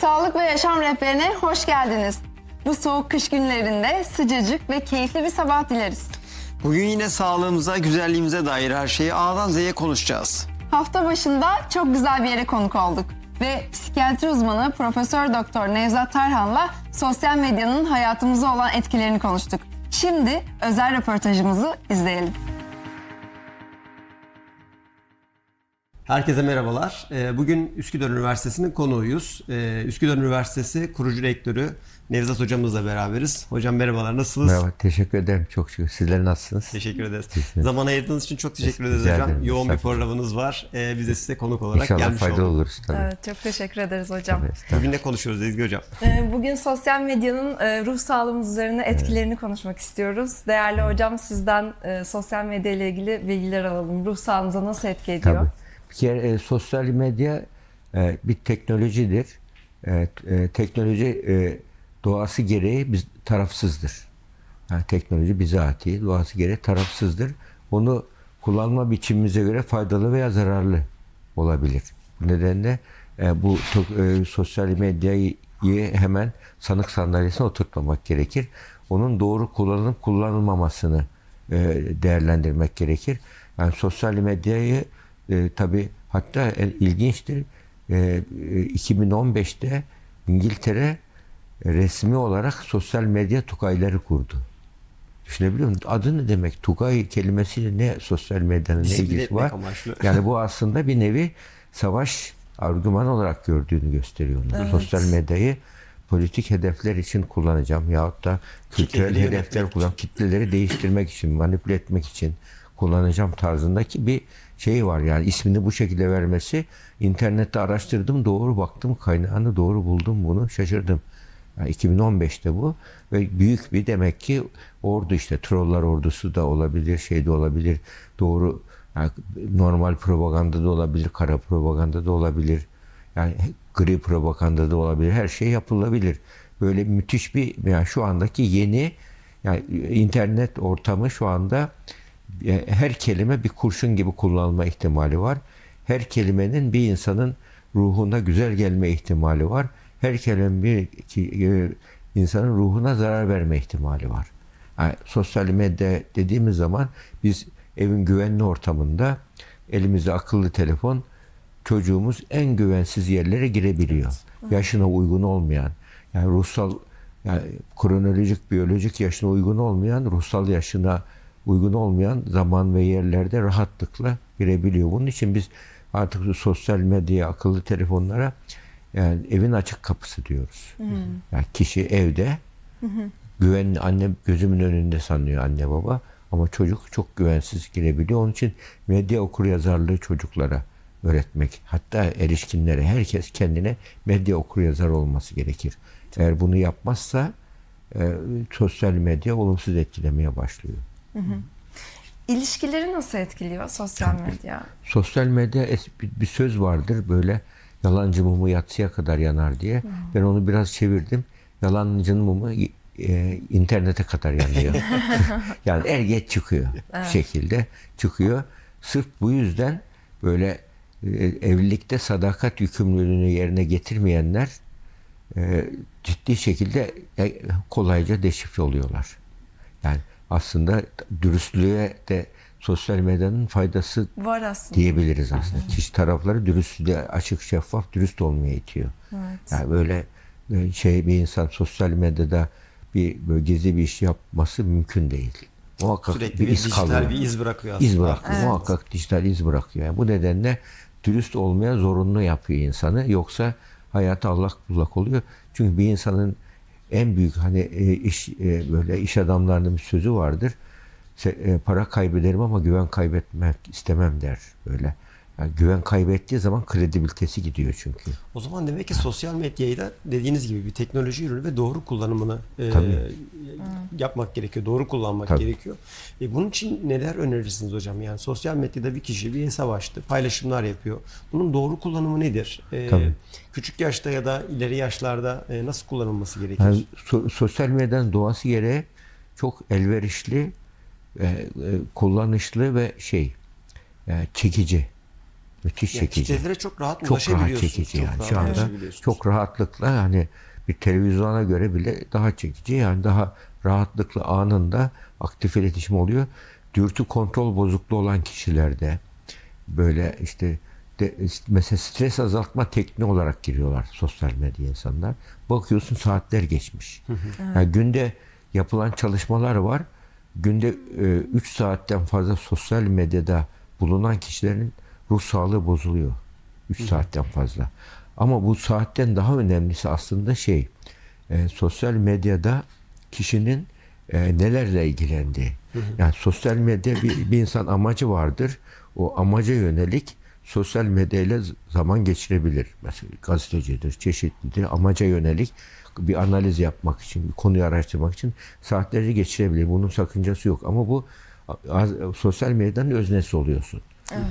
Sağlık ve Yaşam Rehberi'ne hoş geldiniz. Bu soğuk kış günlerinde sıcacık ve keyifli bir sabah dileriz. Bugün yine sağlığımıza, güzelliğimize dair her şeyi A'dan Z'ye konuşacağız. Hafta başında çok güzel bir yere konuk olduk ve psikiyatri uzmanı Profesör Doktor Nevzat Tarhan'la sosyal medyanın hayatımıza olan etkilerini konuştuk. Şimdi özel röportajımızı izleyelim. Herkese merhabalar. Ee, Bugün Üsküdar Üniversitesi'nin konuğuyuz. Ee, Üsküdar Üniversitesi kurucu rektörü Nevzat hocamızla beraberiz. Hocam merhabalar, nasılsınız? Merhaba, teşekkür ederim çok şükür. Sizler nasılsınız? Teşekkür ederiz. Zaman ayırdığınız için çok teşekkür ederiz Rica hocam. ederim, Yoğun bir programınız var. Ee, Biz de size konuk olarak İnşallah gelmiş faydalı olduk. oluruz tabii. Evet, çok teşekkür ederiz hocam. Tabii. Bugün ne konuşuyoruz Ezgi hocam? Bugün sosyal medyanın e, ruh sağlığımız üzerine etkilerini konuşmak istiyoruz. Değerli hocam sizden e, sosyal medya ile ilgili bilgiler alalım. Ruh sağlığımıza nasıl etki ediyor? Tabii. Bir e, sosyal medya e, bir teknolojidir. E, e, teknoloji e, doğası gereği biz tarafsızdır. Yani teknoloji bizatihi doğası gereği tarafsızdır. Onu kullanma biçimimize göre faydalı veya zararlı olabilir. Bu nedenle e, bu e, sosyal medyayı hemen sanık sandalyesine oturtmamak gerekir. Onun doğru kullanılıp kullanılmamasını e, değerlendirmek gerekir. Yani sosyal medyayı e, tabi hatta e, ilginçtir. E, e, 2015'te İngiltere resmi olarak sosyal medya tukayları kurdu. Düşünebiliyor musun? Adı ne demek? Tugay kelimesiyle ne sosyal medyanın ne ilgisi var? amaçlı. Yani bu aslında bir nevi savaş argüman olarak gördüğünü gösteriyor. onu. Sosyal medyayı politik hedefler için kullanacağım yahut da kültürel Kitleleri hedefler kullan, kitleleri değiştirmek için, manipüle etmek için kullanacağım tarzındaki bir şey var yani ismini bu şekilde vermesi internette araştırdım doğru baktım kaynağını doğru buldum bunu şaşırdım. Yani 2015'te bu ve büyük bir demek ki ordu işte trollar ordusu da olabilir şey de olabilir doğru yani normal propaganda da olabilir kara propaganda da olabilir yani gri propaganda da olabilir her şey yapılabilir böyle müthiş bir yani şu andaki yeni yani internet ortamı şu anda her kelime bir kurşun gibi kullanılma ihtimali var. Her kelimenin bir insanın ruhuna güzel gelme ihtimali var. Her kelime bir e, insanın ruhuna zarar verme ihtimali var. Yani sosyal medya dediğimiz zaman biz evin güvenli ortamında elimizde akıllı telefon çocuğumuz en güvensiz yerlere girebiliyor. Yaşına uygun olmayan yani ruhsal yani kronolojik biyolojik yaşına uygun olmayan ruhsal yaşına uygun olmayan zaman ve yerlerde rahatlıkla girebiliyor. Bunun için biz artık sosyal medyaya, akıllı telefonlara yani evin açık kapısı diyoruz. Yani kişi evde güvenli anne gözümün önünde sanıyor anne baba ama çocuk çok güvensiz girebiliyor. Onun için medya okuryazarlığı çocuklara öğretmek hatta erişkinlere herkes kendine medya okuryazar olması gerekir. Eğer bunu yapmazsa e, sosyal medya olumsuz etkilemeye başlıyor. İlişkileri nasıl etkiliyor sosyal medya? Sosyal medya bir, söz vardır böyle yalancı mumu yatsıya kadar yanar diye. Ben onu biraz çevirdim. Yalancının mumu e, internete kadar yanıyor. yani er geç çıkıyor bir şekilde çıkıyor. Sırf bu yüzden böyle e, evlilikte sadakat yükümlülüğünü yerine getirmeyenler e, ciddi şekilde e, kolayca deşifre oluyorlar. Yani aslında dürüstlüğe de sosyal medyanın faydası Var aslında. diyebiliriz aslında. Kişi tarafları dürüstlüğe açık, şeffaf, dürüst olmaya itiyor. Evet. Yani böyle e, şey bir insan sosyal medyada bir böyle gizli bir iş yapması mümkün değil. Muhakkak Sürekli bir bir iz dijital kalıyor. bir iz bırakıyor aslında. İz bırakıyor. Evet. Muhakkak dijital iz bırakıyor. Yani bu nedenle dürüst olmaya zorunlu yapıyor insanı. Yoksa hayatı allak bullak oluyor. Çünkü bir insanın en büyük hani e, iş e, böyle iş adamlarının bir sözü vardır. E, para kaybederim ama güven kaybetmek istemem der böyle. Yani güven kaybettiği zaman kredibilitesi gidiyor çünkü. O zaman demek ki sosyal medyayı da dediğiniz gibi bir teknoloji ürünü ve doğru kullanımını e, Tabii. yapmak gerekiyor. Doğru kullanmak Tabii. gerekiyor. E, bunun için neler önerirsiniz hocam? Yani sosyal medyada bir kişi bir hesap açtı, paylaşımlar yapıyor. Bunun doğru kullanımı nedir? E, Tabii. küçük yaşta ya da ileri yaşlarda e, nasıl kullanılması gerekir? Yani so- sosyal medyanın doğası gereği çok elverişli, e, e, kullanışlı ve şey e, çekici. Müthiş Yani çekici. kitlelere çok rahat çok rahat ulaşabiliyorsunuz. çekici Çok yani. rahat Şu anda çok rahatlıkla yani bir televizyona göre bile daha çekici yani daha rahatlıkla anında aktif iletişim oluyor. Dürtü kontrol bozukluğu olan kişilerde böyle işte de, mesela stres azaltma tekniği olarak giriyorlar sosyal medya insanlar. Bakıyorsun saatler geçmiş. Yani günde yapılan çalışmalar var. Günde 3 saatten fazla sosyal medyada bulunan kişilerin ruh sağlığı bozuluyor. 3 saatten fazla. Ama bu saatten daha önemlisi aslında şey e, sosyal medyada kişinin e, nelerle ilgilendiği. Yani sosyal medya bir, bir insan amacı vardır. O amaca yönelik sosyal medyayla zaman geçirebilir. Mesela gazetecidir, çeşitlidir. Amaca yönelik bir analiz yapmak için, bir konuyu araştırmak için saatleri geçirebilir. Bunun sakıncası yok. Ama bu sosyal medyanın öznesi oluyorsun.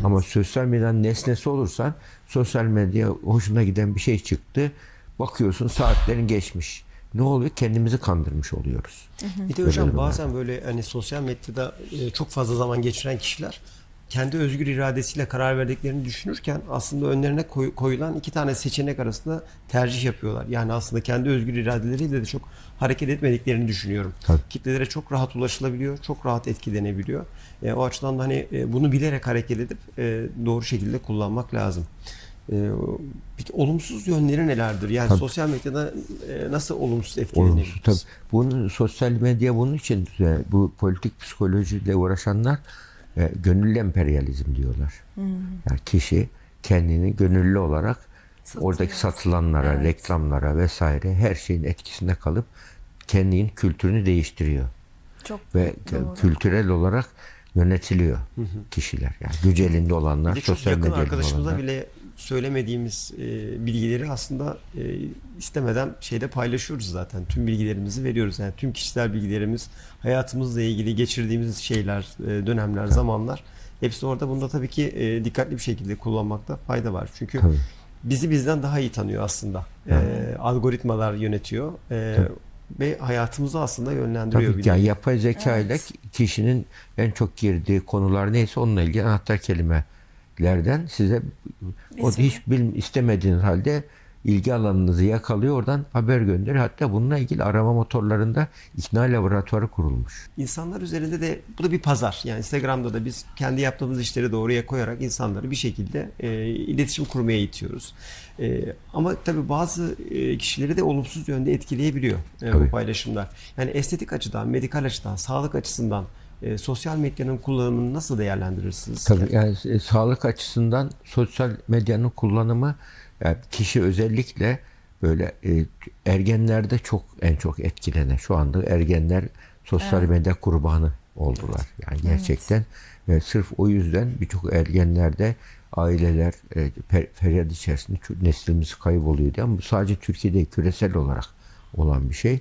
Ama sosyal medyanın nesnesi olursan sosyal medya hoşuna giden bir şey çıktı. Bakıyorsun saatlerin geçmiş. Ne oluyor? Kendimizi kandırmış oluyoruz. Bir de hocam bazen böyle hani sosyal medyada e, çok fazla zaman geçiren kişiler kendi özgür iradesiyle karar verdiklerini düşünürken aslında önlerine koy- koyulan iki tane seçenek arasında tercih yapıyorlar. Yani aslında kendi özgür iradeleriyle de çok hareket etmediklerini düşünüyorum. Tabii. Kitlelere çok rahat ulaşılabiliyor, çok rahat etkilenebiliyor. E, o açıdan da hani e, bunu bilerek hareket edip e, doğru şekilde kullanmak lazım. E, peki olumsuz yönleri nelerdir? Yani Tabii. sosyal medyada e, nasıl olumsuz Olumsuz. etkilenebiliriz? Tabii. Bunun sosyal medya bunun için e, bu politik psikolojiyle uğraşanlar e, gönüllü emperyalizm diyorlar. Yani kişi kendini gönüllü olarak oradaki satılanlara, reklamlara vesaire her şeyin etkisinde kalıp kendinin kültürünü değiştiriyor Çok ve doğru. kültürel olarak yönetiliyor kişiler. Yani güç elinde olanlar, Bir de çok sosyal yakın arkadaşımıza olanlar. bile söylemediğimiz e, bilgileri aslında e, istemeden şeyde paylaşıyoruz zaten. Tüm bilgilerimizi veriyoruz. Yani tüm kişisel bilgilerimiz, hayatımızla ilgili geçirdiğimiz şeyler, e, dönemler, zamanlar hepsi orada. Bunda tabii ki e, dikkatli bir şekilde kullanmakta fayda var. Çünkü Tabii. bizi bizden daha iyi tanıyor aslında. E, algoritmalar yönetiyor. E, ve hayatımızı aslında yönlendiriyor. Tabii ki yani yapay zeka ile kişinin en çok girdiği konular neyse onunla ilgili anahtar kelimelerden size o hiç bilim istemediğiniz halde ilgi alanınızı yakalıyor oradan haber gönderiyor. Hatta bununla ilgili arama motorlarında ikna laboratuvarı kurulmuş. İnsanlar üzerinde de bu da bir pazar. Yani Instagram'da da biz kendi yaptığımız işleri doğruya koyarak insanları bir şekilde e, iletişim kurmaya itiyoruz. E, ama tabii bazı e, kişileri de olumsuz yönde etkileyebiliyor e, bu paylaşımlar. Yani estetik açıdan, medikal açıdan, sağlık açısından e, sosyal medyanın kullanımını nasıl değerlendirirsiniz? Tabii yani e, sağlık açısından sosyal medyanın kullanımı yani kişi özellikle böyle e, ergenlerde çok en çok etkilenen şu anda ergenler sosyal medya kurbanı oldular. Yani gerçekten ve sırf o yüzden birçok ergenlerde aileler e, per, feryat içerisinde neslimiz kayboluyor diye ama bu sadece Türkiye'de küresel olarak olan bir şey.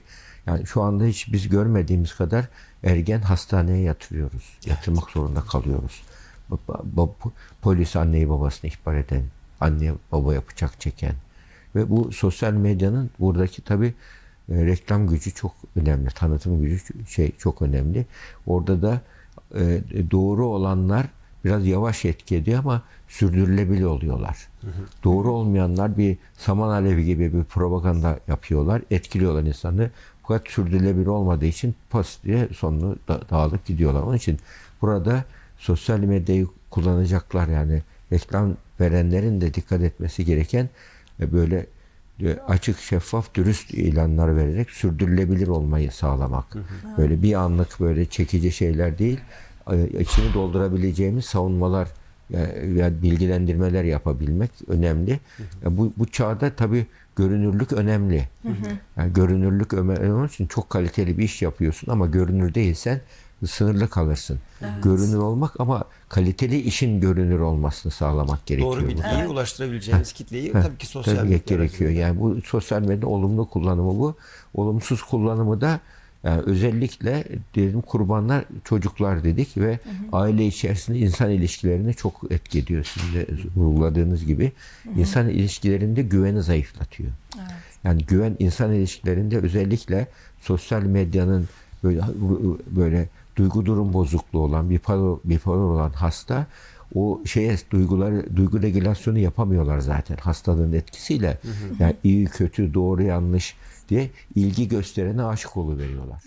Yani şu anda hiç biz görmediğimiz kadar ergen hastaneye yatırıyoruz. Yatırmak zorunda kalıyoruz. Baba- polis anneyi babasını ihbar eden, anne babaya bıçak çeken ve bu sosyal medyanın buradaki tabi reklam gücü çok önemli, tanıtım gücü şey çok önemli. Orada da e, doğru olanlar biraz yavaş etki ediyor ama sürdürülebilir oluyorlar. Doğru olmayanlar bir saman alevi gibi bir propaganda yapıyorlar, etkiliyorlar insanı. Fakat sürdürülebilir olmadığı için pas diye sonunu da- dağılıp gidiyorlar. Onun için burada sosyal medyayı kullanacaklar yani reklam verenlerin de dikkat etmesi gereken e, böyle e, açık, şeffaf, dürüst ilanlar vererek sürdürülebilir olmayı sağlamak. Böyle bir anlık böyle çekici şeyler değil, e, içini doldurabileceğimiz savunmalar veya bilgilendirmeler yapabilmek önemli. Ya bu, bu çağda tabii görünürlük önemli. Yani görünürlük önemli onun için çok kaliteli bir iş yapıyorsun ama görünür değilsen sınırlı kalırsın. Görünür olmak ama kaliteli işin görünür olmasını sağlamak gerekiyor. Doğru bilgiyi ulaştırabileceğimiz kitleyi tabii ki sosyal medya gerekiyor. Yani bu sosyal medya olumlu kullanımı bu. Olumsuz kullanımı da yani özellikle dedim kurbanlar çocuklar dedik ve aile içerisinde insan ilişkilerini çok etki ediyor. Sizin de vurguladığınız gibi insan ilişkilerinde güveni zayıflatıyor. Yani güven insan ilişkilerinde özellikle sosyal medyanın böyle böyle duygu durum bozukluğu olan bipolar, bipolar olan hasta o şeye duyguları duygu regülasyonu yapamıyorlar zaten hastalığın etkisiyle. Yani iyi kötü doğru yanlış diye ilgi gösterene aşık oluveriyorlar.